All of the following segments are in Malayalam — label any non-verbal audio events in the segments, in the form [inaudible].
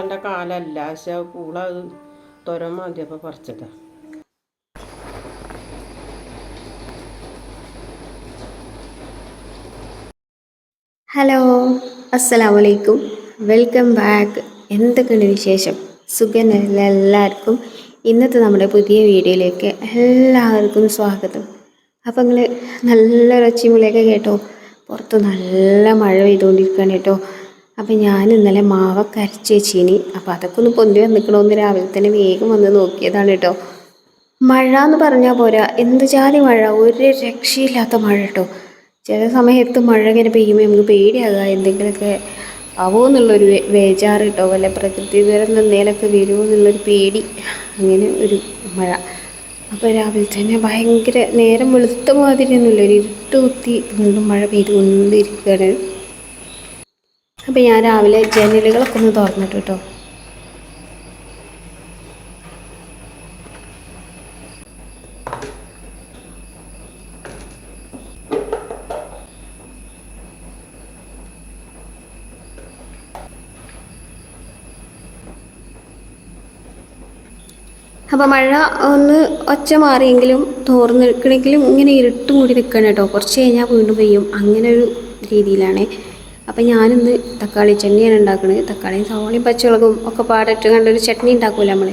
എന്റെ കാലല്ല. പക്ഷെ പൂള അത് തുര മതിയപ്പോൾ പറിച്ചതാ. ഹലോ അസ്സലാമലൈക്കും വെൽക്കം ബാക്ക്. എന്തൊക്കെയുണ്ട് വിശേഷം? സുഖനല്ല എല്ലാവർക്കും? ഇന്നത്തെ നമ്മുടെ പുതിയ വീഡിയോയിലേക്ക് എല്ലാവർക്കും സ്വാഗതം. അപ്പം നിങ്ങൾ നല്ല ഒച്ചമുളിയൊക്കെ കേട്ടോ. പുറത്ത് നല്ല മഴ പെയ്തുകൊണ്ടിരിക്കുകയാണ് കേട്ടോ. അപ്പം ഞാൻ ഇന്നലെ മാവൊക്കെ അരച്ച് വെച്ചിനി. അപ്പോൾ അതൊക്കെ ഒന്ന് പൊന്തി വന്നിക്കണമെന്ന് രാവിലെ തന്നെ വേഗം വന്ന് നോക്കിയതാണ് കേട്ടോ. മഴ എന്ന് പറഞ്ഞാൽ പോരാ. എന്ത് ജാതി മഴ? ഒരു രക്ഷയില്ലാത്ത മഴ കേട്ടോ. ചില സമയത്ത് മഴ ഇങ്ങനെ പെയ്യുമ്പോൾ നമുക്ക് പേടിയാകുക എന്തെങ്കിലുമൊക്കെ ആവോ എന്നുള്ളൊരു വേജാറ് കേട്ടോ. വല്ല പ്രകൃതി ദുരന്തം എന്തെങ്കിലുമൊക്കെ വരുമോ എന്നുള്ളൊരു പേടി. അങ്ങനെ ഒരു മഴ. അപ്പോൾ രാവിലെ തന്നെ ഭയങ്കര നേരം വെളുത്ത മാതിരിയൊന്നുമില്ല. ഒരു ഇരുട്ട് കുത്തി വീണ്ടും മഴ പെയ്തുകൊണ്ടിരിക്കുകയാണ്. അപ്പോൾ ഞാൻ രാവിലെ ജനലുകളൊക്കെ ഒന്ന് തുറന്നിട്ട് കേട്ടോ. അപ്പോൾ മഴ ഒന്ന് ഒച്ച മാറിയെങ്കിലും തോർന്ന് നിൽക്കണമെങ്കിലും ഇങ്ങനെ ഇരുട്ട് മൂടി നിൽക്കണം കേട്ടോ. കുറച്ച് കഴിഞ്ഞാൽ വീണ്ടും പെയ്യും. അങ്ങനെ ഒരു രീതിയിലാണ്. അപ്പം ഞാനിന്ന് തക്കാളി ചട്നിയാണ് ഉണ്ടാക്കുന്നത് തക്കാളിയും സവാളയും പച്ചമുളകും ഒക്കെ പാടിട്ട് കണ്ടൊരു ചട്നി ഉണ്ടാക്കൂല നമ്മൾ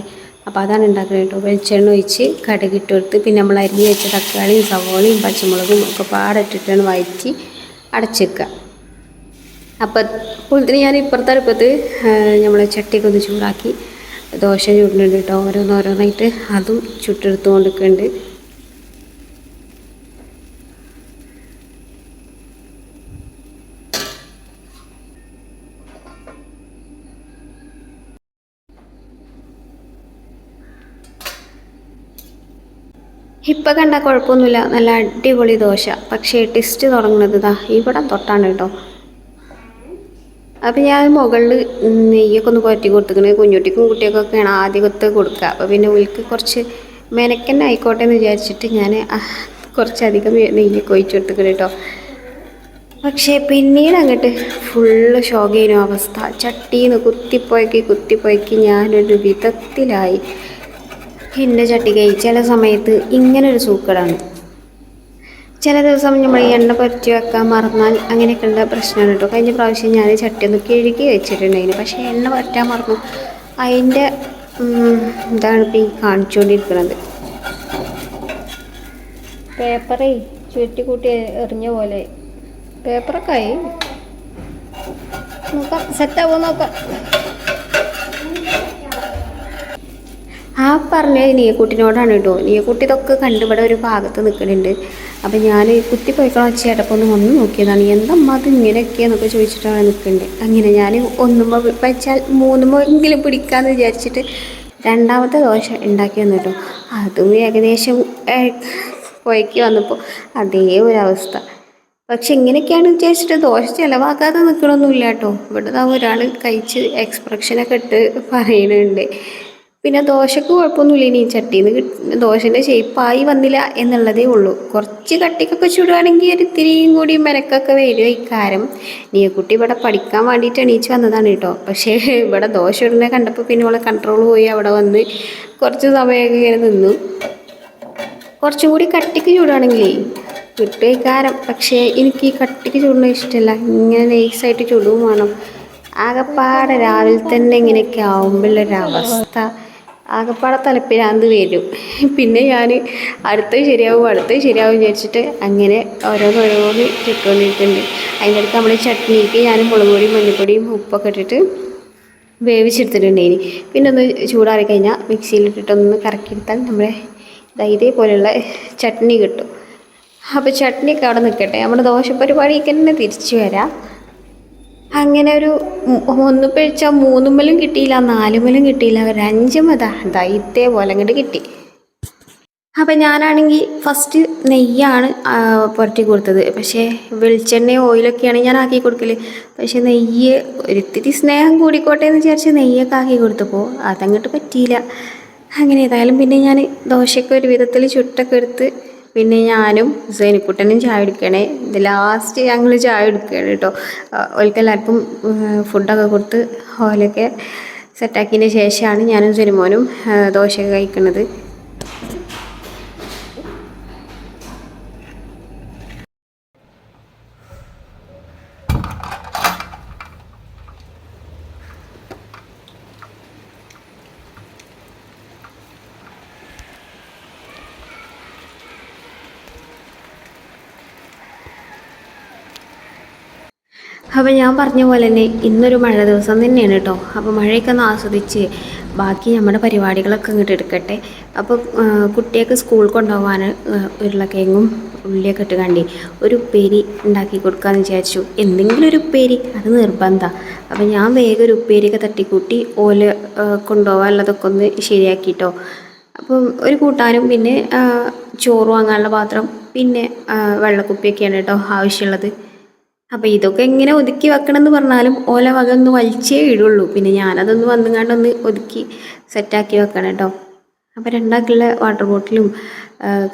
അപ്പോൾ അതാണ് ഉണ്ടാക്കുന്നത് കേട്ടോ. വെളിച്ചെണ്ണ ഒഴിച്ച് കടുകിട്ട് കൊടുത്ത് പിന്നെ നമ്മൾ അരിഞ്ഞ് വെച്ച തക്കാളിയും സവാളയും പച്ചമുളകും ഒക്കെ പാടിട്ടിട്ടാണ് വഴറ്റി അടച്ചേക്കുക അപ്പം അപ്പോഴത്തേന് ഞാൻ ഇപ്പുറത്തെ അടുപ്പത്ത് നമ്മൾ ചട്ടിയൊക്കെ ഒന്ന് ചൂടാക്കി ദോശ ചുടുന്നുണ്ട് കേട്ടോ. ഓരോന്നോരോന്നായിട്ട് അതും ചുട്ടെടുത്ത് കൊണ്ടിരിക്കുന്നുണ്ട് ഇപ്പം കണ്ടാൽ കുഴപ്പമൊന്നുമില്ല. നല്ല അടിപൊളി ദോശ. പക്ഷേ ടെസ്റ്റ് തുടങ്ങുന്നത് ഇതാ ഇവിടെ തൊട്ടാണ് കേട്ടോ. അപ്പം ഞാൻ മുകളിൽ നെയ്യൊക്കെ ഒന്ന് പുരട്ടി കൊടുത്തിരിക്കുന്നത് കുഞ്ഞുട്ടിക്കും കുട്ടിയൊക്കെയാണ് ആദ്യമത്തെ കൊടുക്കുക. അപ്പോൾ പിന്നെ ഉൽക്ക് കുറച്ച് മെനക്കന്നെ ആയിക്കോട്ടെ എന്ന് വിചാരിച്ചിട്ട് ഞാൻ കുറച്ചധികം നെയ്യ് ഒഴിച്ച് കൊടുത്തിക്കണ് കേട്ടോ. പക്ഷേ പിന്നീട് അങ്ങോട്ട് ഫുള്ള് ഷോകേനു അവസ്ഥ. ചട്ടിന്ന് കുത്തിപ്പോയക്കി കുത്തിപ്പോയക്കി ഞാനൊരു വിധത്തിലായി. എന്റെ ചട്ടികൈ ചില സമയത്ത് ഇങ്ങനൊരു സൂക്കടാണ്. ചില ദിവസം നമ്മൾ ഈ എണ്ണ പറ്റി വെക്കാൻ മറന്നാൽ അങ്ങനെയൊക്കെ ഉള്ള പ്രശ്നമാണ് കേട്ടോ. കഴിഞ്ഞ പ്രാവശ്യം ഞാൻ ചട്ടി ഒന്ന് കിഴുകി വെച്ചിട്ടുണ്ടായിരുന്നു. പക്ഷേ എണ്ണ പറ്റാൻ മറന്നു. അതിന്റെ ഇതാണ് ഇപ്പം ഈ കാണിച്ചുകൊണ്ടിരിക്കുന്നത്. പേപ്പറേ ചുറ്റി കൂട്ടി എറിഞ്ഞ പോലെ. പേപ്പറൊക്കെ ആയി. നോക്കാം സെറ്റാവോ നോക്കാം. ആ പറഞ്ഞ നീയക്കുട്ടിനോടാണ് കേട്ടോ. നീയക്കുട്ടി ഇതൊക്കെ കണ്ട് ഇവിടെ ഒരു ഭാഗത്ത് നിൽക്കുന്നുണ്ട് അപ്പം ഞാൻ കുത്തി പോയിക്കണം ചേട്ടപ്പോൾ ഒന്ന് വന്ന് നോക്കിയതാണ്. എന്തമ്മ അത് ഇങ്ങനെയൊക്കെയെന്നൊക്കെ ചോദിച്ചിട്ടാണ് നിൽക്കുന്നത് അങ്ങനെ ഞാൻ ഒന്നുമ്പോൾ വെച്ചാൽ മൂന്നുമ്പോൾ എങ്കിലും പിടിക്കാമെന്ന് വിചാരിച്ചിട്ട് രണ്ടാമത്തെ ദോശ ഉണ്ടാക്കി വന്നു കേട്ടോ. അതും ഏകദേശം പോയിക്ക് വന്നപ്പോൾ അതേ ഒരവസ്ഥ പക്ഷെ ഇങ്ങനെയൊക്കെയാണ് വിചാരിച്ചിട്ട് ദോശ ചിലവാക്കാതെ നിൽക്കണമൊന്നുമില്ല കേട്ടോ. ഇവിടെ ഒരാൾ കഴിച്ച് എക്സ്പ്രഷനൊക്കെ ഇട്ട് പറയുന്നുണ്ട് പിന്നെ ദോശക്ക് കുഴപ്പമൊന്നുമില്ല. ഇനി ചട്ടിന്ന് നിന്ന് ദോശന്റെ ഷേപ്പായി വന്നില്ല എന്നുള്ളതേ ഉള്ളൂ. കുറച്ച് കട്ടിക്കൊക്കെ ചുടുകയാണെങ്കിൽ ഒരു ഇത്തിരിയും കൂടി മെനക്കൊക്കെ വരും ഇക്കാരം കുട്ടി ഇവിടെ പഠിക്കാൻ വേണ്ടിയിട്ട് എണീച്ച് വന്നതാണ് കേട്ടോ. പക്ഷേ ഇവിടെ ദോശ ഇടുന്നത് കണ്ടപ്പോൾ പിന്നെ അവളെ കൺട്രോൾ പോയി. അവിടെ വന്ന് കുറച്ച് സമയമൊക്കെ ഇങ്ങനെ നിന്നു. കുറച്ചും കൂടി കട്ടിക്ക് ചൂടാണെങ്കിലേ കിട്ടും ഇക്കാരം പക്ഷേ എനിക്ക് ഈ കട്ടിക്ക് ചൂടുന്നത് ഇഷ്ടമല്ല. ഇങ്ങനെ നൈസായിട്ട് ചൂടും വേണം. ആകെപ്പാടെ രാവിലെ തന്നെ ഇങ്ങനെയൊക്കെ ആവുമ്പോഴൊരവസ്ഥ ആകപ്പാടെ തലപ്പിരാന്ത് വരും. പിന്നെ ഞാൻ അടുത്തത് ശരിയാവും അടുത്തത് ശരിയാവും വിചാരിച്ചിട്ട് അങ്ങനെ ഓരോന്നോരോന്ന് ചുട്ടുകൊണ്ടിരിക്കുന്നുണ്ട് അതിന്റെ അടുത്ത് നമ്മുടെ ചട്നിക്ക് ഞാൻ മുളക് പൊടിയും മഞ്ഞൾപ്പൊടിയും ഉപ്പൊക്കെ ഇട്ടിട്ട് വേവിച്ചെടുത്തിട്ടുണ്ടേനി പിന്നെ ഒന്ന് ചൂടാറി കഴിഞ്ഞാൽ മിക്സിയിലിട്ടിട്ടൊന്ന് കറക്കിയെടുത്താൽ നമ്മുടെ ഇതേപോലെയുള്ള ചട്നി കിട്ടും. അപ്പോൾ ചട്നിയൊക്കെ അവിടെ നിൽക്കട്ടെ. നമ്മുടെ ദോശ പരിപാടിക്ക് തന്നെ തിരിച്ചു വരാം. അങ്ങനെ ഒരു ഒന്ന് പിഴിച്ചാൽ മൂന്നുമ്മലും കിട്ടിയില്ല നാലുമ്മലും കിട്ടിയില്ല ഒരു അഞ്ചുമതാ. എന്താ ഇതേപോലെ അങ്ങോട്ട് കിട്ടി. അപ്പം ഞാനാണെങ്കിൽ ഫസ്റ്റ് നെയ്യാണ് പുരട്ടി കൊടുത്തത്. പക്ഷേ വെളിച്ചെണ്ണ ഓയിലൊക്കെയാണ് ഞാൻ ആക്കി കൊടുക്കൽ പക്ഷേ നെയ്യ് ഒരിത്തിരി സ്നേഹം കൂടിക്കോട്ടെ എന്ന് വിചാരിച്ച് നെയ്യൊക്കെ ആക്കി കൊടുത്തപ്പോൾ അതങ്ങോട്ട് പറ്റിയില്ല. അങ്ങനെ ഏതായാലും പിന്നെ ഞാൻ ദോശയൊക്കെ ഒരു വിധത്തിൽ ചുട്ടൊക്കെ എടുത്ത് പിന്നെ ഞാനും സേനിക്കുട്ടനും ചായ എടുക്കണേ ഇത് ലാസ്റ്റ് ഞങ്ങൾ ചായ എടുക്കുകയാണ് കേട്ടോ. ഓൽക്ക് എല്ലാവർക്കും ഫുഡൊക്കെ കൊടുത്ത് ഓലൊക്കെ സെറ്റാക്കിയതിന് ശേഷമാണ് ഞാനും സിനിമോനും ദോശ കഴിക്കുന്നത് അപ്പോൾ ഞാൻ പറഞ്ഞ പോലെ തന്നെ ഇന്നൊരു മഴ ദിവസം തന്നെയാണ് കേട്ടോ. അപ്പോൾ മഴയൊക്കെ ഒന്ന് ആസ്വദിച്ച് ബാക്കി നമ്മുടെ പരിപാടികളൊക്കെ ഇങ്ങോട്ട് എടുക്കട്ടെ. അപ്പോൾ കുട്ടിയൊക്കെ സ്കൂൾ കൊണ്ടുപോകാൻ ഉരുളക്കിഴങ്ങും ഉള്ളിയൊക്കെ ഇട്ട് കണ്ടി ഒരു ഉപ്പേരി ഉണ്ടാക്കി കൊടുക്കാമെന്ന് വിചാരിച്ചു. എന്തെങ്കിലും ഒരു ഉപ്പേരി അത് നിർബന്ധമാണ് അപ്പോൾ ഞാൻ വേഗം ഒരു ഉപ്പേരിയൊക്കെ തട്ടിക്കൂട്ടി ഓല കൊണ്ടുപോകാനുള്ളതൊക്കെ ഒന്ന് ശരിയാക്കിയിട്ടോ അപ്പം ഒരു കൂട്ടാനും പിന്നെ ചോറ് വാങ്ങാനുള്ള പാത്രം പിന്നെ വെള്ളക്കുപ്പിയൊക്കെയാണ് കേട്ടോ ആവശ്യമുള്ളത്. അപ്പം ഇതൊക്കെ എങ്ങനെ ഒതുക്കി വെക്കണം എന്ന് പറഞ്ഞാലും ഓല വക ഒന്ന് വലിച്ചേ ഇടുള്ളൂ. പിന്നെ ഞാനതൊന്ന് വന്നുകൊണ്ടൊന്ന് ഒതുക്കി സെറ്റാക്കി വെക്കണം കേട്ടോ അപ്പൊ രണ്ടാക്കുള്ള വാട്ടർ ബോട്ടിലും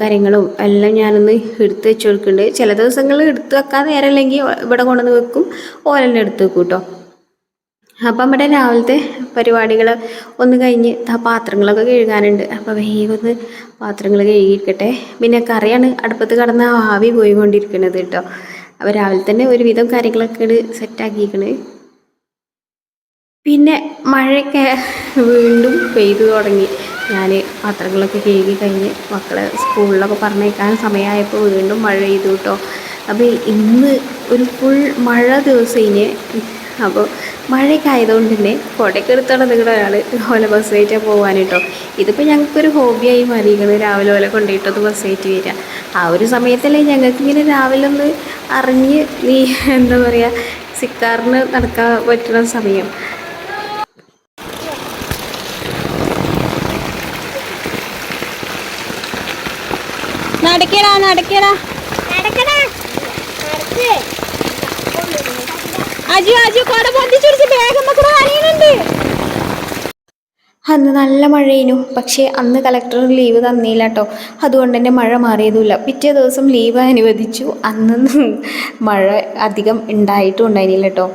കാര്യങ്ങളും എല്ലാം ഞാനൊന്ന് എടുത്ത് വെച്ച് കൊടുക്കുന്നുണ്ട്. ചില ദിവസങ്ങളിൽ എടുത്ത് വെക്കാൻ നേരമല്ലെങ്കിൽ ഇവിടെ കൊണ്ടുവന്ന് വെക്കും. ഓലെല്ലാം എടുത്ത് വെക്കും കേട്ടോ അപ്പം നമ്മുടെ രാവിലത്തെ പരിപാടികൾ ഒന്ന് കഴിഞ്ഞ് ആ പാത്രങ്ങളൊക്കെ കഴുകാനുണ്ട്. അപ്പോൾ വേഗം ഒന്ന് പാത്രങ്ങൾ കഴുകിയിരിക്കട്ടെ. പിന്നെ കറിയാണ് അടുപ്പത്ത് കടന്ന് ആവി പോയിക്കൊണ്ടിരിക്കുന്നത് കേട്ടോ അപ്പോൾ രാവിലെ തന്നെ ഒരുവിധം കാര്യങ്ങളൊക്കെ സെറ്റാക്കിയിരിക്കണ് പിന്നെ മഴയൊക്കെ വീണ്ടും പെയ്തു തുടങ്ങി. ഞാൻ പാത്രങ്ങളൊക്കെ കഴുകി കഴിഞ്ഞ് മക്കളെ സ്കൂളിലൊക്കെ പറഞ്ഞേക്കാൻ സമയമായപ്പോൾ വീണ്ടും മഴ ചെയ്തു കേട്ടോ അപ്പോൾ ഇന്ന് ഒരു ഫുൾ മഴ ദിവസം ഇനി. അപ്പോൾ മഴയൊക്കെ ആയതുകൊണ്ട് തന്നെ കുടയൊക്കെ നിങ്ങളുടെ ഒരാൾ ഓല ബസ് കയറ്റാൻ പോകാൻ കേട്ടോ ഇതിപ്പോൾ ഞങ്ങൾക്കൊരു ഹോബിയായി മാറിയിരിക്കുന്നത് രാവിലെ ഓല കൊണ്ടുപോയിട്ടത് ബസ് കയറ്റി വരിക ആ ഒരു സമയത്തല്ലേ ഞങ്ങൾക്ക് ഇങ്ങനെ രാവിലെ ഒന്ന് അറിഞ്ഞ് നീ എന്താ പറയുക സിക്കാറിന് നടക്കാൻ പറ്റുന്ന സമയം. നടക്കടാ നടക്കടാ. അജു അജു കൊട പൊന്തിച്ചുടിച്ച് ബാഗ് നമുക്ക് അറിയുന്നുണ്ട് അന്ന് നല്ല മഴയേനു. പക്ഷേ അന്ന് കളക്ടർ ലീവ് തന്നില്ല കേട്ടോ അതുകൊണ്ട് തന്നെ മഴ മാറിയതുമില്ല. പിറ്റേ ദിവസം ലീവ് അനുവദിച്ചു. അന്ന് മഴ അധികം ഉണ്ടായിട്ടും ഉണ്ടായിരുന്നില്ല കേട്ടോ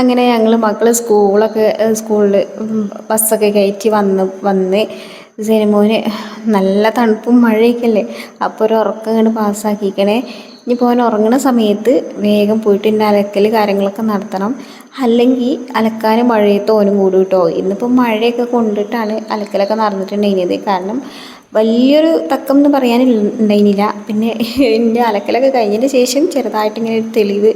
അങ്ങനെ ഞങ്ങൾ മക്കൾ സ്കൂളൊക്കെ സ്കൂളിൽ ബസ്സൊക്കെ കയറ്റി വന്ന് വന്ന് സിനിമോന് നല്ല തണുപ്പും മഴയൊക്കെ അല്ലേ? അപ്പോൾ ഒരു ഉറക്കം ഇങ്ങോട്ട് പാസ്സാക്കിക്കണേ. ഇനിയിപ്പോൾ അവൻ ഉറങ്ങുന്ന സമയത്ത് വേഗം പോയിട്ട് എന്റെ അലക്കൽ കാര്യങ്ങളൊക്കെ നടത്തണം. അല്ലെങ്കിൽ അലക്കാനും മഴയത്ത് ഓനും കൂടും കേട്ടോ ഇന്നിപ്പോൾ മഴയൊക്കെ കൊണ്ടിട്ടാണ് അലക്കലൊക്കെ നടന്നിട്ടുണ്ടായിരുന്നത് കാരണം വലിയൊരു തക്കം എന്ന് പറയാനുണ്ടായിരുന്നില്ല പിന്നെ എന്റെ അലക്കലൊക്കെ കഴിഞ്ഞതിന് ശേഷം ചെറുതായിട്ട് ഇങ്ങനെ ഒരു തെളിവ്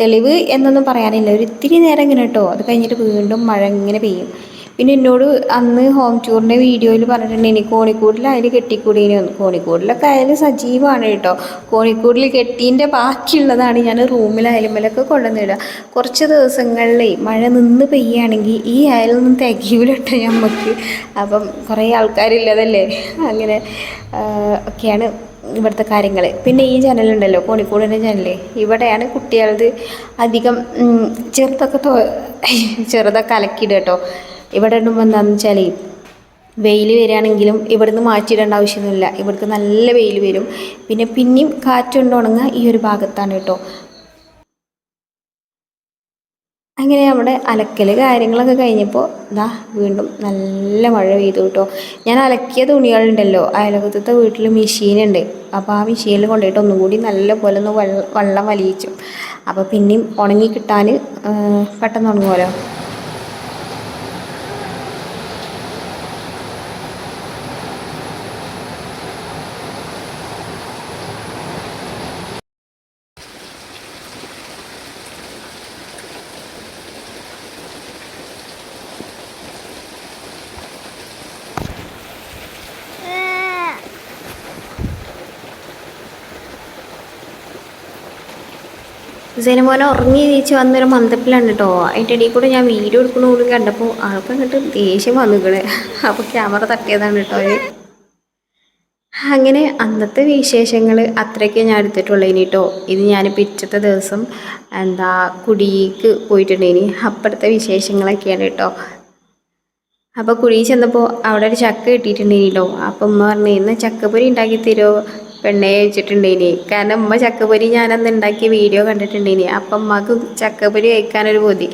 തെളിവ് എന്നൊന്നും പറയാനില്ല. ഒരു ഇത്തിരി നേരം ഇങ്ങനെ കേട്ടോ അത് കഴിഞ്ഞിട്ട് വീണ്ടും മഴ ഇങ്ങനെ പെയ്യും. പിന്നെ എന്നോട് അന്ന് ഹോം ടൂറിന്റെ വീഡിയോയിൽ പറഞ്ഞിട്ടുണ്ടെങ്കിൽ കോണിക്കൂടിൽ അതിൽ കെട്ടിക്കൂടിയെന്ന് വന്നു കോണിക്കൂടിലൊക്കെ ആയാലും സജീവമാണ് കേട്ടോ. കോണിക്കൂടിൽ കെട്ടീന്റെ ബാക്കിയുള്ളതാണ് ഞാൻ റൂമിൽ അയലുമ്മലൊക്കെ കൊണ്ടുവന്നിടുക. കുറച്ച് ദിവസങ്ങളിലേ മഴ നിന്ന് പെയ്യുകയാണെങ്കിൽ ഈ അയലൊന്നും തികയൂല കേട്ടോ നമുക്ക് അപ്പം കുറേ ആൾക്കാരില്ലതല്ലേ? അങ്ങനെ ഒക്കെയാണ് ഇവിടുത്തെ കാര്യങ്ങൾ പിന്നെ ഈ ചാനലുണ്ടല്ലോ കോണിക്കൂടിന്റെ ചാനൽ ഇവിടെയാണ് കുട്ടികളത് അധികം ചെറുതൊക്കെ [laughs] ചെറുതൊക്കെ അലക്കിയിടുക കേട്ടോ. ഇവിടെ ഇടുമ്പോൾ എന്താണെന്ന് വെച്ചാൽ വെയിൽ വരികയാണെങ്കിലും ഇവിടുന്ന് മാറ്റിയിടേണ്ട ആവശ്യമൊന്നുമില്ല. ഇവിടുത്തെ നല്ല വെയിൽ വരും. പിന്നെ പിന്നെയും കാറ്റുകൊണ്ട് ഉണങ്ങുക ഈ ഒരു ഭാഗത്താണ് കേട്ടോ. അങ്ങനെ നമ്മുടെ അലക്കൽ കാര്യങ്ങളൊക്കെ കഴിഞ്ഞപ്പോൾ ഇതാ വീണ്ടും നല്ല മഴ പെയ്തു കേട്ടോ. ഞാൻ അലക്കിയ തുണികളുണ്ടല്ലോ അയലകത്തത്തെ വീട്ടിൽ മെഷീനുണ്ട്. അപ്പോൾ ആ മെഷീനിൽ കൊണ്ടുപോയിട്ട് ഒന്നും കൂടി നല്ല പോലെ ഒന്ന് വെള്ളം വെള്ളം വലിയിച്ചു. അപ്പോൾ പിന്നെയും ഉണങ്ങി കിട്ടാൻ പെട്ടെന്ന് ഉണങ്ങുമല്ലോ ജനമോനെ ഉറങ്ങി തിരിച്ച് വന്നൊരു മന്ദപ്പിലാണ് കേട്ടോ അതിന്റെ ഇടയിൽ കൂടെ ഞാൻ വീഡിയോ എടുക്കണ കൂടി കണ്ടപ്പോൾ ആൾക്ക് അങ്ങോട്ട് ദേഷ്യം വന്നിക്കണ് അപ്പോൾ ക്യാമറ തട്ടിയതാണ് കേട്ടോ അങ്ങനെ അന്നത്തെ വിശേഷങ്ങൾ അത്രയൊക്കെ ഞാൻ എടുത്തിട്ടുള്ളൂ ഇനി കേട്ടോ ഇത് ഞാൻ പിറ്റത്തെ ദിവസം എന്താ കുടിക്ക് പോയിട്ടുണ്ടേനി. അപ്പോഴത്തെ വിശേഷങ്ങളൊക്കെയാണ് കേട്ടോ അപ്പോൾ കുഴി ചെന്നപ്പോൾ അവിടെ ഒരു ചക്ക കിട്ടിയിട്ടുണ്ടായിരുന്നല്ലോ അപ്പം ഉമ്മ പറഞ്ഞു ഇന്ന് ചക്കപ്പൊരി ഉണ്ടാക്കി തരുമോ പെണ്ണെ വെച്ചിട്ടുണ്ടേനി കാരണം ഉമ്മ ചക്കപ്പൊരി ഞാനന്ന് ഉണ്ടാക്കിയ വീഡിയോ കണ്ടിട്ടുണ്ടേനി. അപ്പം ഉമ്മക്ക് ചക്കപ്പൊരി കഴിക്കാനൊരു ബോധി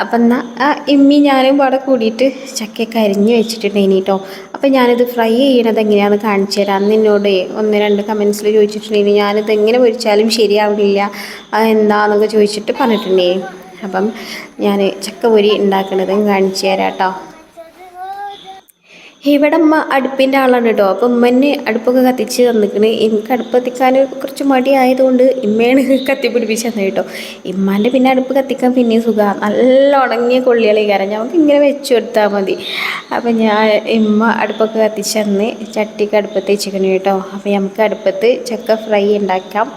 അപ്പം എന്നാൽ ആ ഇമ്മി ഞാനും പാടെ കൂടിയിട്ട് ചക്കയൊക്കെ അരിഞ്ഞ് വെച്ചിട്ടുണ്ടേനി കേട്ടോ അപ്പം ഞാനിത് ഫ്രൈ ചെയ്യണത് എങ്ങനെയാണെന്ന് കാണിച്ചു തരാം. അന്ന് എന്നോട് ഒന്ന് രണ്ട് കമൻസിൽ ചോദിച്ചിട്ടുണ്ടെങ്കിൽ ഞാനിത് എങ്ങനെ പൊരിച്ചാലും ശരിയാവണില്ല. അത് എന്താണെന്നൊക്കെ ചോദിച്ചിട്ട് പറഞ്ഞിട്ടുണ്ടേ അപ്പം ഞാൻ ചക്കപ്പൊരി ഉണ്ടാക്കണതും കാണിച്ചു തരാം കേട്ടോ ഇവിടെ അമ്മ അടുപ്പിന്റെ ആളാണ് കേട്ടോ. അപ്പം ഉമ്മന്നെ അടുപ്പൊക്കെ കത്തിച്ച് തന്നിക്കണ്. എനിക്ക് അടുപ്പ് കത്തിക്കാൻ കുറച്ച് മടിയായതുകൊണ്ട് ഇമ്മയാണ് [laughs] കത്തിപ്പിടിപ്പിച്ച് തന്നെ കേട്ടോ. ഇമ്മാന്റെ പിന്നെ അടുപ്പ് കത്തിക്കാൻ പിന്നെയും സുഖമാണ് നല്ല ഉണങ്ങിയ കൊള്ളികളെ കാരണം നമുക്ക് ഇങ്ങനെ വെച്ച് കൊടുത്താൽ മതി. അപ്പം ഞാൻ ഇമ്മ അടുപ്പൊക്കെ കത്തിച്ച് തന്ന് ചട്ടിക്ക് അടുപ്പത്ത് വെച്ചിരിക്കണ കേട്ടോ. അപ്പം നമുക്ക് അടുപ്പത്ത് ചക്ക ഫ്രൈ ഉണ്ടാക്കാം.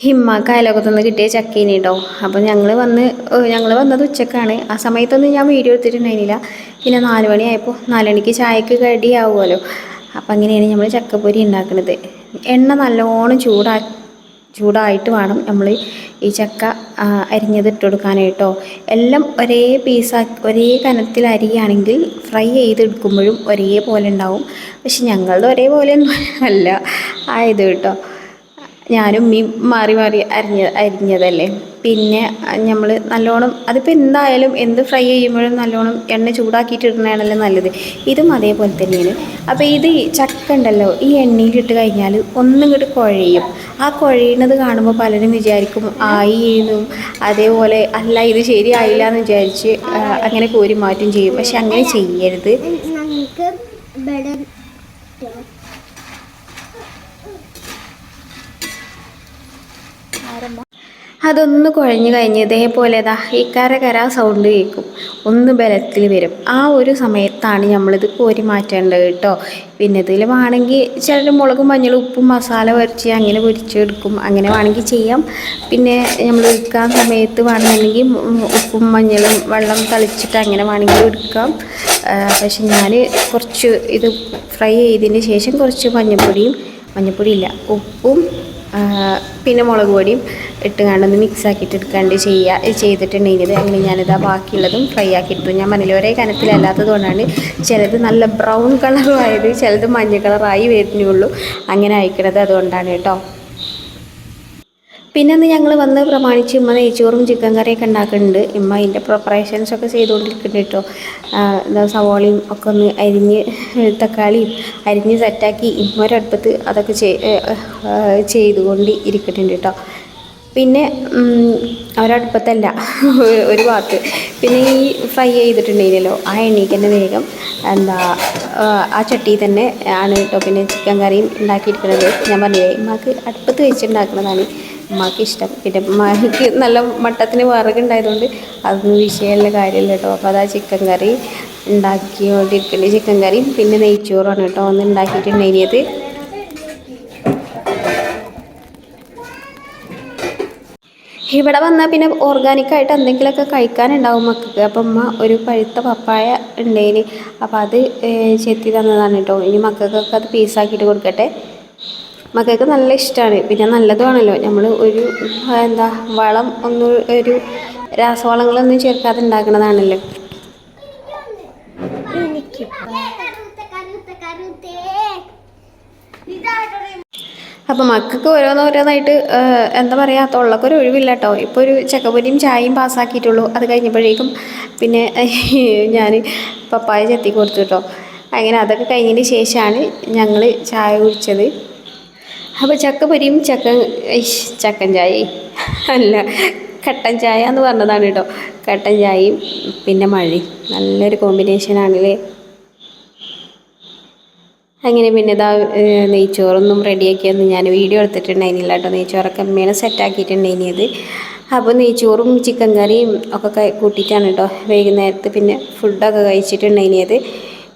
ഹിമ്മക്ക് അയലോകത്തുനിന്ന് കിട്ടിയ ചക്കീനി കേട്ടോ അപ്പോൾ ഞങ്ങൾ വന്ന് ഞങ്ങൾ വന്നത് ഉച്ചക്കാണ്. ആ സമയത്തൊന്നും ഞാൻ വീഡിയോ എടുത്തിട്ടുണ്ടായിരുന്നില്ല. പിന്നെ നാല് മണിയായപ്പോൾ നാലണിക്ക് ചായക്ക് കടിയാവുമല്ലോ. അപ്പം അങ്ങനെയാണ് നമ്മൾ ചക്കപ്പൊരി ഉണ്ടാക്കുന്നത് എണ്ണ നല്ലോണം ചൂടാ ചൂടായിട്ട് വേണം നമ്മൾ ഈ ചക്ക അരിഞ്ഞത് ഇട്ട് കൊടുക്കാനായിട്ടോ. എല്ലാം ഒരേ പീസാക്കി ഒരേ കനത്തിൽ അരിയാണെങ്കിൽ ഫ്രൈ ചെയ്തെടുക്കുമ്പോഴും ഒരേപോലെ ഉണ്ടാവും. പക്ഷെ ഞങ്ങളുടെ ഒരേപോലെ അല്ല. ആയത് കേട്ടോ. ഞാനും ഉമ്മയും മാറി മാറി അരിഞ്ഞ അരിഞ്ഞതല്ലേ? പിന്നെ നമ്മൾ നല്ലോണം അതിപ്പോൾ എന്തായാലും എന്ത് ഫ്രൈ ചെയ്യുമ്പോഴും നല്ലോണം എണ്ണ ചൂടാക്കിയിട്ട് നല്ലത്. ഇതും അതേപോലെ തന്നെയാണ്. അപ്പോൾ ഇത് ചക്ക ഉണ്ടല്ലോ ഈ എണ്ണയിലിട്ട് കഴിഞ്ഞാൽ ഒന്നും ഇങ്ങോട്ട് കുഴയും. ആ കുഴയുന്നത് കാണുമ്പോൾ പലരും വിചാരിക്കും ആയി എന്നും അതേപോലെ അല്ല ഇത് ശരിയായില്ല എന്ന് വിചാരിച്ച് അങ്ങനെ കോരി മാറ്റും ചെയ്യും. പക്ഷെ അങ്ങനെ ചെയ്യരുത്. അതൊന്ന് കുഴഞ്ഞു കഴിഞ്ഞ് ഇതേപോലെ ദാ ഈ കര കര സൗണ്ട് കേൾക്കും ഒന്ന് ബലത്തിൽ വരും. ആ ഒരു സമയത്താണ് നമ്മളിത് കോരി മാറ്റേണ്ടത് കേട്ടോ. പിന്നെ ഇതിൽ വേണമെങ്കിൽ ചിലർ മുളകും മഞ്ഞളും ഉപ്പും മസാല വരച്ച് അങ്ങനെ പൊരിച്ചെടുക്കും. അങ്ങനെ വേണമെങ്കിൽ ചെയ്യാം. പിന്നെ നമ്മൾ എടുക്കാൻ സമയത്ത് വേണമെന്നുണ്ടെങ്കിൽ ഉപ്പും മഞ്ഞളും വെള്ളം തളിച്ചിട്ട് അങ്ങനെ വേണമെങ്കിൽ എടുക്കാം. പക്ഷെ ഞാൻ കുറച്ച് ഇത് ഫ്രൈ ചെയ്തതിന് ശേഷം കുറച്ച് മഞ്ഞൾപ്പൊടിയും മഞ്ഞൾപ്പൊടി ഇല്ല ഉപ്പും പിന്നെ മുളക് പൊടിയും ഇട്ട് കണ്ടൊന്ന് മിക്സ് ആക്കിയിട്ട് എടുക്കാണ്ട് ചെയ്യുക ചെയ്തിട്ടുണ്ടെങ്കിൽ അങ്ങനെ ഞാനിത് ബാക്കിയുള്ളതും ഫ്രൈ ആക്കിയിട്ടു. ഞാൻ പറഞ്ഞില്ല ഒരേ കനത്തിലല്ലാത്തത് കൊണ്ടാണ് ചിലത് നല്ല ബ്രൗൺ കളറും ആയത് ചിലത് മഞ്ഞ കളറായി വരുന്നേ ഉള്ളൂ. അങ്ങനെ അയക്കണത് അതുകൊണ്ടാണ് കേട്ടോ. പിന്നെ അന്ന് ഞങ്ങൾ വന്ന് പ്രമാണിച്ച് ഇമ്മ നെയ്ച്ചോറും ചിക്കൻ കറിയൊക്കെ ഉണ്ടാക്കുന്നുണ്ട് ഇമ്മ അതിന്റെ പ്രിപ്പറേഷൻസ് ഒക്കെ ചെയ്തുകൊണ്ടിരിക്കുന്നുണ്ട് കേട്ടോ. എന്താ സവോളയും ഒക്കെ ഒന്ന് അരിഞ്ഞ് തക്കാളിയും അരിഞ്ഞ് സെറ്റാക്കി ഇമ്മൊരടുപ്പത്ത് അതൊക്കെ ചെയ് ചെയ്തുകൊണ്ട് ഇരിക്കുന്നുണ്ട് കേട്ടോ. പിന്നെ അവരടുപ്പത്തല്ല ഒരു ഭാഗത്ത്. പിന്നെ ഈ ഫ്രൈ ചെയ്തിട്ടുണ്ടെങ്കിലോ ആ എണ്ണയ്ക്ക് തന്നെ വേഗം എന്താ ആ, ചട്ടി തന്നെ ആണ് കേട്ടോ പിന്നെ ചിക്കൻ കറിയും ഉണ്ടാക്കിയിരിക്കുന്നത് ഞാൻ പറഞ്ഞില്ലേ ഉമ്മാക്ക് അടുപ്പത്ത് വെച്ചുണ്ടാക്കുന്നതാണ് ഉമ്മാക്ക് ഇഷ്ടം. പിന്നെ ഉമ്മാക്ക് നല്ല മട്ടത്തിന് വിറകുണ്ടായതുകൊണ്ട് അതൊന്നും വിഷയമുള്ള കാര്യമില്ല കേട്ടോ. അപ്പോൾ അതാ ചിക്കൻ കറി ഉണ്ടാക്കിക്കൊണ്ടിരിക്കേണ്ട ചിക്കൻ കറിയും പിന്നെ നെയ്ച്ചോറാണ് കേട്ടോ. ഒന്ന് ഉണ്ടാക്കിയിട്ടുണ്ടായിരുന്നത് ഇവിടെ വന്നാൽ പിന്നെ ഓർഗാനിക്കായിട്ട് എന്തെങ്കിലുമൊക്കെ കഴിക്കാനുണ്ടാവും മക്കൾക്ക്. അപ്പം അമ്മ ഒരു പഴുത്ത പപ്പായ ഉണ്ടേന് അപ്പോൾ അത് ചെത്തി തന്നതാണ് കേട്ടോ. ഇനി മക്കൾക്കൊക്കെ അത് പീസാക്കിയിട്ട് കൊടുക്കട്ടെ. മക്കൾക്ക് നല്ല ഇഷ്ടമാണ് പിന്നെ നല്ലതുമാണല്ലോ നമ്മൾ ഒരു എന്താ വളം ഒന്നും ഒരു രാസവളങ്ങളൊന്നും ചേർക്കാതെ ഉണ്ടാക്കുന്നതാണല്ലോ അപ്പോൾ മക്കൾക്ക് ഓരോന്നോരോന്നായിട്ട് എന്താ പറയുക തൊള്ളക്കൊരു ഒഴിവില്ല കേട്ടോ ഇപ്പോൾ ഒരു ചക്കപ്പൊരിയും ചായയും പാസ്സാക്കിയിട്ടുള്ളൂ. അത് കഴിഞ്ഞപ്പോഴേക്കും പിന്നെ ഞാൻ പപ്പായ ചെത്തി കൊടുത്തു കേട്ടോ അങ്ങനെ അതൊക്കെ കഴിഞ്ഞതിന് ശേഷമാണ് ഞങ്ങൾ ചായ കുടിച്ചത്. അപ്പോൾ ചക്ക ചക്കപ്പൊരിയും ചക്ക ചക്കൻ ചായയും. അല്ല കട്ടൻ ചായ എന്ന് പറഞ്ഞതാണ് കേട്ടോ. കട്ടൻ ചായയും പിന്നെ മഴയും. നല്ലൊരു കോമ്പിനേഷനാണല്ലേ അങ്ങനെ പിന്നെ ഇതാ നെയ്ച്ചോറൊന്നും റെഡിയാക്കിയൊന്നും ഞാൻ വീഡിയോ എടുത്തിട്ടുണ്ടായിരുന്നില്ല കേട്ടോ. നെയ്ച്ചോറൊക്കെ അമ്മയാണ് സെറ്റാക്കിയിട്ടുണ്ടായിരുന്നത് അപ്പോൾ നെയ്ച്ചോറും ചിക്കൻ കറിയും ഒക്കെ കൂട്ടിയിട്ടാണ് കേട്ടോ വൈകുന്നേരത്ത് പിന്നെ ഫുഡൊക്കെ കഴിച്ചിട്ടുണ്ടായിരുന്നത്.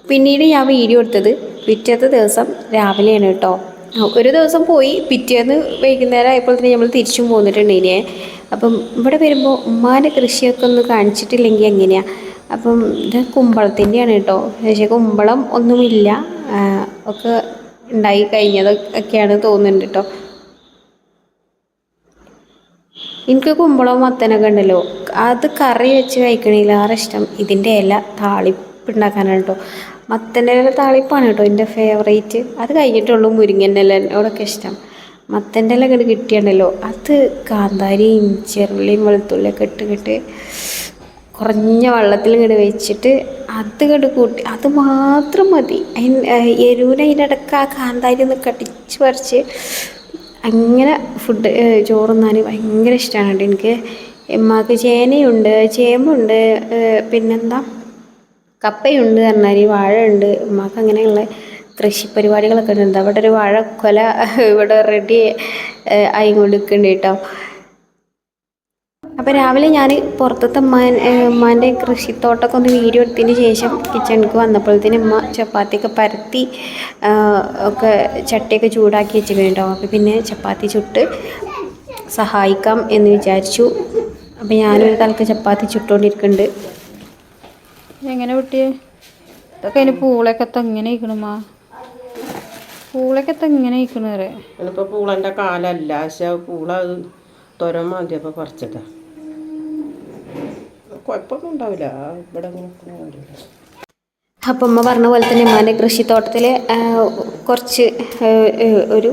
പിന്നീട് ഞാൻ വീഡിയോ എടുത്തത് പിറ്റത്തെ ദിവസം രാവിലെയാണ് കേട്ടോ. ഒരു ദിവസം പോയി പിറ്റേന്ന് വൈകുന്നേരം ആയപ്പോൾ തന്നെ നമ്മൾ തിരിച്ചും പോന്നിട്ടുണ്ട് ഇനിയെ അപ്പം ഇവിടെ വരുമ്പോൾ ഉമ്മാന്റെ കൃഷിയൊക്കെ ഒന്ന് കാണിച്ചിട്ടില്ലെങ്കിൽ എങ്ങനെയാണ് അപ്പം ഇത് കുമ്പളത്തിന്റെയാണ് കേട്ടോ. പക്ഷേ കുമ്പളം ഒന്നുമില്ല. ഒക്കെ ഉണ്ടായി കഴിഞ്ഞതൊക്കെയാണ് തോന്നുന്നുണ്ട് കേട്ടോ. എനിക്ക് കുമ്പളവും മത്തനൊക്കെ ഉണ്ടല്ലോ. അത് കറി വെച്ച് കഴിക്കണില്ല ആറെ ഇഷ്ടം. ഇതിന്റെ ഇല താളിപ്പ് ഉണ്ടാക്കാനാണ് കേട്ടോ. മത്തന്റെ ഇല താളിപ്പാണ് കേട്ടോ എന്റെ ഫേവറേറ്റ് അത് കഴിഞ്ഞിട്ടുള്ളൂ മുരിങ്ങന്റെ ഇല അവിടെയൊക്കെ ഇഷ്ടം. മത്തന്റെ ഇല ഇങ്ങനെ കിട്ടിയുണ്ടല്ലോ അത് കാന്താരിയും ചെറുള്ളിയും വെളുത്തുള്ളിയൊക്കെ ഇട്ട് കിട്ട് കുറഞ്ഞ വെള്ളത്തിൽ ഇങ്ങോട്ട് വെച്ചിട്ട് അത് ഇങ്ങോട്ട് കൂട്ടി അത് മാത്രം മതി. എരിവിന് അതിന്റെ ഇടയ്ക്ക് ആ കാന്താരി ഒന്ന് കടിച്ച് പറിച്ച് അങ്ങനെ ഫുഡ് ചോറുന്നാൻ ഭയങ്കര ഇഷ്ടമാണ് കേട്ടോ എനിക്ക്. എമ്മാക്ക് ചേനയുണ്ട് ചേമ്പുണ്ട് പിന്നെന്താ? കപ്പയുണ്ട് പറഞ്ഞാൽ ഉണ്ട് ഉമ്മാക്ക് അങ്ങനെയുള്ള കൃഷി പരിപാടികളൊക്കെ ഉണ്ട്. അവിടെ ഒരു വാഴ കൊല ഇവിടെ റെഡി ആയി കൊടുക്കുന്നുണ്ട് കേട്ടോ. അപ്പോൾ രാവിലെ ഞാൻ പുറത്തത്തെ ഉമ്മാൻ ഉമ്മാന്റെ കൃഷിത്തോട്ടമൊക്കെ ഒന്ന് വീഡിയോ എടുത്തതിന് ശേഷം കിച്ചണിക്ക് വന്നപ്പോഴത്തേന് ഉമ്മ ചപ്പാത്തിയൊക്കെ പരത്തി ഒക്കെ ചട്ടിയൊക്കെ ചൂടാക്കി വെച്ചിട്ടുണ്ടാവും അപ്പോൾ പിന്നെ ചപ്പാത്തി ചുട്ട് സഹായിക്കാം എന്ന് വിചാരിച്ചു. അപ്പോൾ ഞാനൊരു തലക്ക് ചപ്പാത്തി ചുട്ടുകൊണ്ടിരിക്കുന്നുണ്ട് എങ്ങനെ പൊട്ടിയേ ഇതൊക്കെ അതിന് പൂളൊക്കെ എങ്ങനെ ഇരിക്കണമാ പൂളൊക്കെ എങ്ങനെ ഇരിക്കണേ ഇപ്പൊ ഇനിയിപ്പോൾ പൂളന്റെ കാലല്ല പക്ഷെ പൂള അത് തുരം മാന്തിയപ്പോൾ പറിച്ചതാ. കുഴപ്പമൊന്നും ഉണ്ടാവില്ല ഇവിടെ അങ്ങനെ. അപ്പം അമ്മ പറഞ്ഞ പോലെ തന്നെ ഉമ്മാന്റെ കൃഷിത്തോട്ടത്തിൽ കുറച്ച് ഒരു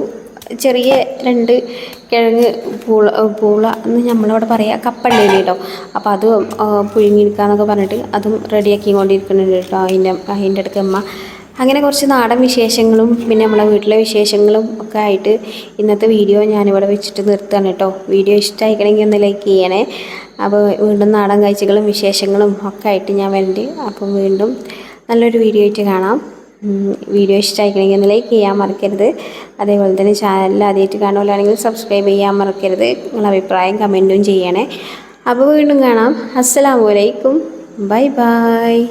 ചെറിയ രണ്ട് കിഴങ്ങ് പൂള പൂള എന്ന് നമ്മളവിടെ പറയുക കപ്പണ്ടേലി കേട്ടോ അപ്പോൾ അത് പുഴുങ്ങിയെടുക്കാന്നൊക്കെ പറഞ്ഞിട്ട് അതും റെഡിയാക്കി കൊണ്ടിരിക്കുന്നുണ്ട് കേട്ടോ അതിന്റെ അതിന്റെ അടുത്ത് അമ്മ അങ്ങനെ കുറച്ച് നാടൻ വിശേഷങ്ങളും പിന്നെ നമ്മളെ വീട്ടിലെ വിശേഷങ്ങളും ഒക്കെ ആയിട്ട് ഇന്നത്തെ വീഡിയോ ഞാനിവിടെ വെച്ചിട്ട് നിർത്തുകയാണ് കേട്ടോ. വീഡിയോ ഇഷ്ടമായിക്കണമെങ്കിൽ ഒന്ന് ലൈക്ക് ചെയ്യണേ. അപ്പോൾ വീണ്ടും നാടൻ കാഴ്ചകളും വിശേഷങ്ങളും ഒക്കെ ആയിട്ട് ഞാൻ വേണ്ടി അപ്പം വീണ്ടും നല്ലൊരു വീഡിയോ ആയിട്ട് കാണാം. വീഡിയോ ഇഷ്ടമായിക്കണമെങ്കിൽ ഒന്ന് ലൈക്ക് ചെയ്യാൻ മറക്കരുത്. അതേപോലെ തന്നെ ചാനൽ ആദ്യമായിട്ട് കാണുകയാണെങ്കിൽ സബ്സ്ക്രൈബ് ചെയ്യാൻ മറക്കരുത്. നിങ്ങളുടെ അഭിപ്രായം കമന്റും ചെയ്യണേ. അപ്പോൾ വീണ്ടും കാണാം. അസ്സലാമു അലൈക്കും. Bye bye